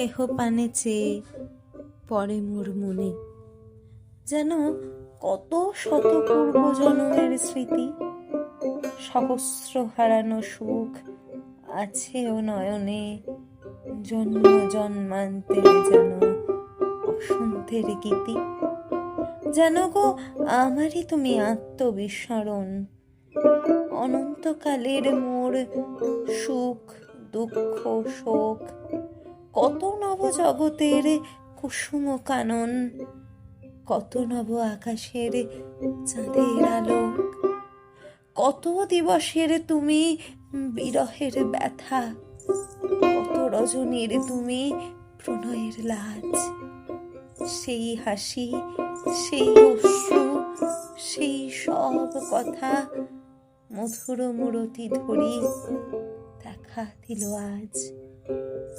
দেহ পানে চেয়ে পরে মোর মনে। যেন কত শত পূর্ব জন্মের স্মৃতি, সহস্র হারানো সুখ আছে ও নয়নে জন্ম জন্মান্তে যেন বসন্তের গীতি। যেন গো, আমারই তুমি আত্মবিস্মরণ, অনন্তকালের মোর সুখ, দুঃখ, শোক কত নব জগতের কুসুম কানন কত নব আকাশের চাঁদের আলোক, কত দিবসের তুমি বিরহের ব্যথা, কত রজনীর তুমি প্রণয়ের লাজ। সেই হাসি, সেই অশ্রু, সেই সব কথা মধুর মূরতি ধরি দেখা দিল আজ।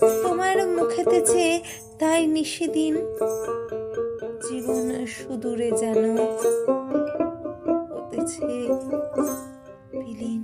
তোমার মুখেতে চেয়ে তাই নিশিদিন জীবন সুদূরে যেন হতেছে বিলীন।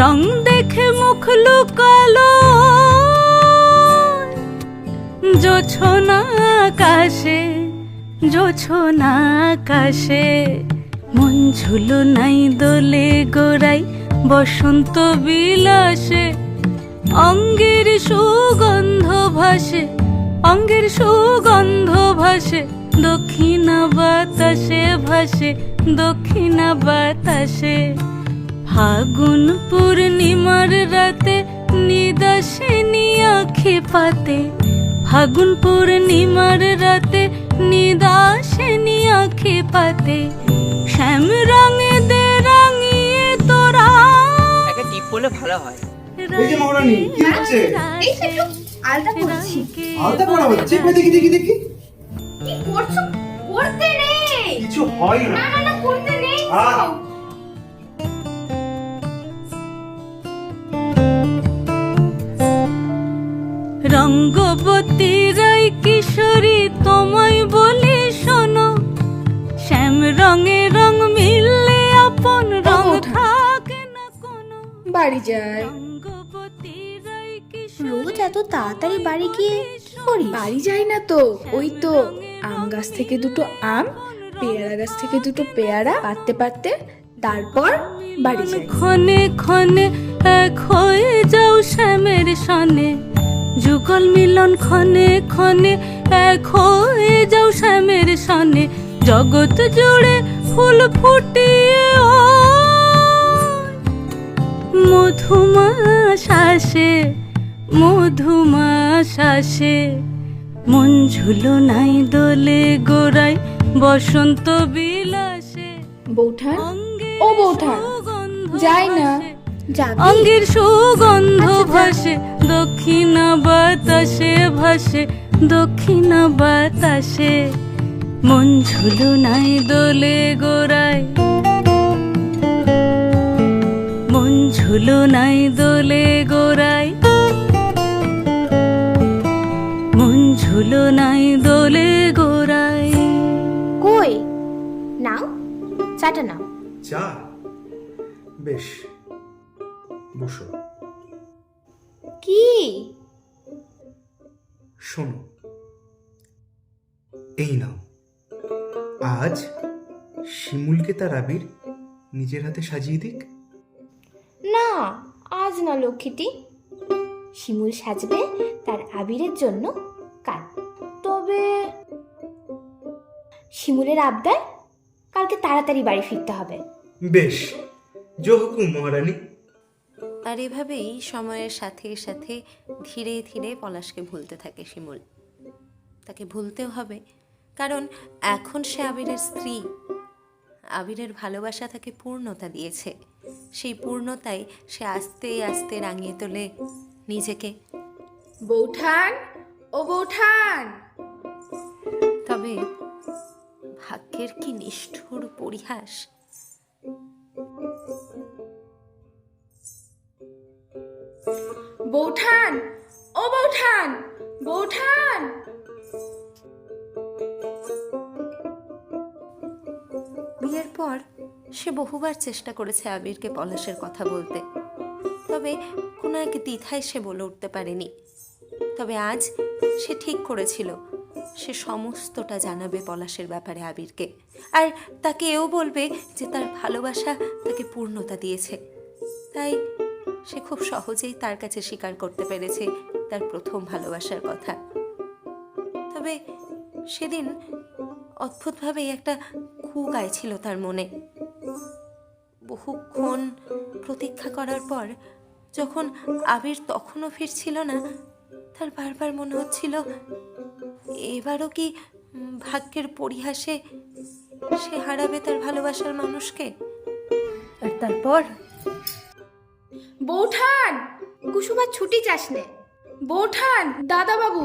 রং দেখে মুখ লুকালো। জোছনা আকাশে জোছনা আকাশে। মন ঝুলো নাই দোলে গোড়াই, বসন্ত বিলাসে। অঙ্গের সুগন্ধ ভাসে, অঙ্গের সুগন্ধ ভাসে। দক্ষিণা বাতাসে ভাসে, দক্ষিণা বাতাসে। ফাগুন পূর্ণিমার রাতে নিদাসিনী আখি পাতে। ফাগুন পূর্ণিমার রাতে নিদাসিনী আখি পাতে। শ্যাম রঙে দে রাঙিয়ে তোরা। একটা টিপ পড়লে ভালো হয়। এই যে মহারানী, কি হচ্ছে? এই তো একটু আলতা পড়ছি আলতা পড়া হচ্ছে? দেখি দেখি দেখি। কি করছ? করতে নেই। কিছু হয় না। না না না করতে নেই আহ! রঙ্গবতী রাই কিশোরী তোমায় বলি শোনো। শ্যাম রঙে রং মিললে আপন রং থাকে না কোনো। বাড়ি যায় রোজ এত তাড়াতাড়ি বাড়ি গিয়ে কি করিস? বাড়ি যায় না তো? ওই তো আম গাছ থেকে দুটো আম পেয়ারা গাছ থেকে দুটো পেয়ারা পারতে পারতে তারপর বাড়ি যায় ক্ষণে ক্ষণে এক হয়ে যাও শ্যামের সনে। যুগল মিলন ক্ষণে ক্ষণে এক হয়ে যাও শ্যামের সনে। জগৎ জুড়ে ফুল ফুটিয়ে মধুমা শ্বাসে মধুমা শ্বাসে মন ঝুলো নাই দোলে গোড়াই বসন্ত বিলাসে। বৌঠান? অঙ্গের ও বৌঠান, যাই না। অঙ্গের সুগন্ধ ভাসে দক্ষিণা বাতাসে ভাসে দক্ষিণা বাতাসে। মন ঝুলো নাই দোলে গোড়ায়। মন ঝুলো নাই দোলে গোড়ায়। মন ঝুলো নাই দোলে গোড়ায়। কই? নাও চাটা নাও। চা? বেশ। বসো। কি? শোনো এই নাও। আজ শিমুলকে তার আবির নিজের হাতে সাজিয়ে দিক। না আজ না লক্ষ্মীটি। শিমুল সাজবে তার আবিরের জন্য কাল। তবে শিমুলের আবদার কালকে তাড়াতাড়ি বাড়ি ফিরতে হবে। বেশ জো হুকুম মহারানী। আর এভাবেই সময়ের সাথে সাথে ধীরে ধীরে পলাশকে ভুলতে থাকে শিমুল। তাকে ভুলতেও হবে কারণ এখন সে আবিরের স্ত্রী। আবিরের ভালোবাসা তাকে পূর্ণতা দিয়েছে। সেই পূর্ণতায় সে আস্তে আস্তে রাঙিয়ে তোলে নিজেকে। বৌঠান ও বৌঠান! তবে ভাগ্যের কি নিষ্ঠুর পরিহাস বৌঠান, ও বৌঠান বৌঠান। বিয়ের পর সে বহুবার চেষ্টা করেছে আবিরকে পলাশের কথা বলতে। তবে কোনো এক দ্বিধায় সে বলে উঠতে পারেনি। তবে আজ সে ঠিক করেছিল। সে সমস্তটা জানাবে পলাশের ব্যাপারে আবিরকে। আর তাকে এও বলবে যে তার ভালোবাসা তাকে পূর্ণতা দিয়েছে। তাই সে খুব সহজেই তার কাছে স্বীকার করতে পেরেছে তার প্রথম ভালোবাসার কথা। তবে সেদিন অদ্ভুতভাবেই একটা খু গাইছিল তার মনে। বহুক্ষণ প্রতীক্ষা করার পর যখন আবির তখনও ফিরছিল না, তার বারবার মনে হচ্ছিল, এবারও কি ভাগ্যের পরিহাসে সে হারাবে তার ভালোবাসার মানুষকে? আর তারপর? বৌঠান কুসুমার ছুটি চাস নে বৌঠান দাদা বাবু